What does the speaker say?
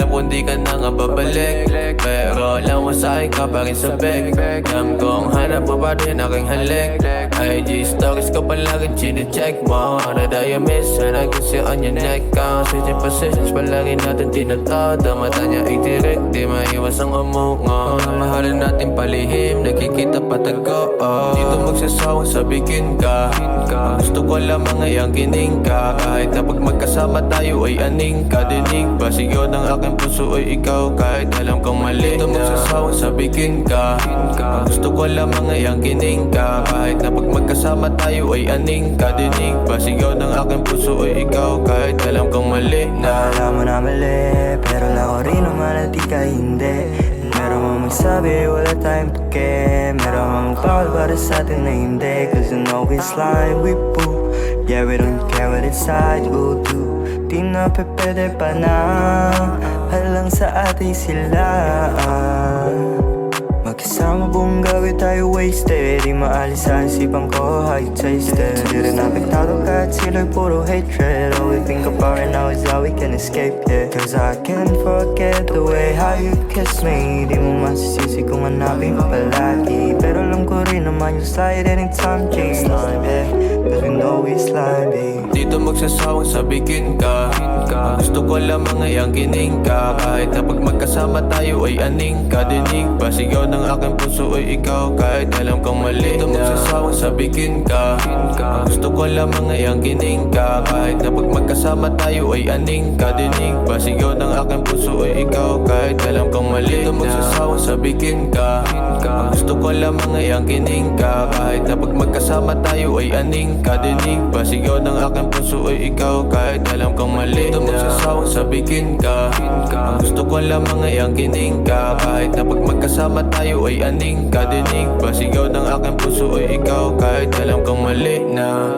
alam kung di ka na nga babalik. Pero sa akin ka pa rin sa beg Alam kong hanap pa rin aking halik. IG stories ko palagi chine-check mo. Ano yung miss, sana gusto on your neck? Ang switching positions palagi natin tinatada Mata niya ay direct, di maiwas ang umungo. Mahalin natin palihim, nakikita patago. Dito magsasawang sabihin ka. Ang gusto ko lamang ay ang kining ka. Kahit na pag magkasama tayo ay aning ka. Dinig ba sigaw ng aking puso ay ikaw. Kahit alam kong mali Dito magsasawang sabihin ka. Ang gusto ko lamang ay ang kining ka. Kahit na pag magkasama tayo ay aning ka Dinig ba sigaw ng aking puso ay ikaw Kahit alam kong mali na. Alam mo na mali Pero lako rin naman at di ka hindi Meron mo magsabi wala tayong pake. Meron mo magpawal para sa atin na hindi. Cause you know it's like we boo Yeah we don't care what inside you do. Di na pwede pa na. Halang sa atin sila Magkasama buong gabi tayo wasted. Di maalis sa isipan ko you tasted Di rin apektado kahit sila'y puro hatred. All we think about right now is how we can escape it. Cause I can't forget the way how you kiss me. Di mo masisisi kung hanapin ko palagi. Pero alam ko rin naman yung slide anytime change Slime, yeah. Cause we know we Dito magsasawang sabihin ka. Ang gusto ko lamang ay ang kining ka. Kahit na pag magkasama tayo ay aning ka Dinig ba sigaw ng aking puso ay ikaw Kahit alam kong mali Dito magsasawang sabihin ka. Ang gusto ko lamang ay ang kining ka. Kahit na pag magkasama tayo ay aning ka Dinig ba sigaw ng aking puso ay ikaw Kahit alam kong mali Dito magsasawang sabihin ka. Ang gusto ko lamang ay ang kining ka. Kahit na pag magkasama tayo ay aning ka Dinig ba sigaw ng aking puso ay ikaw Kahit alam kong mali Dito magsasawang sabihin ka. Ang gusto ko lamang ay ang kining ka. Kahit na pag magkasama tayo ay aning ka Dinig ba sigaw ng aking puso ay ikaw Kahit alam kong mali na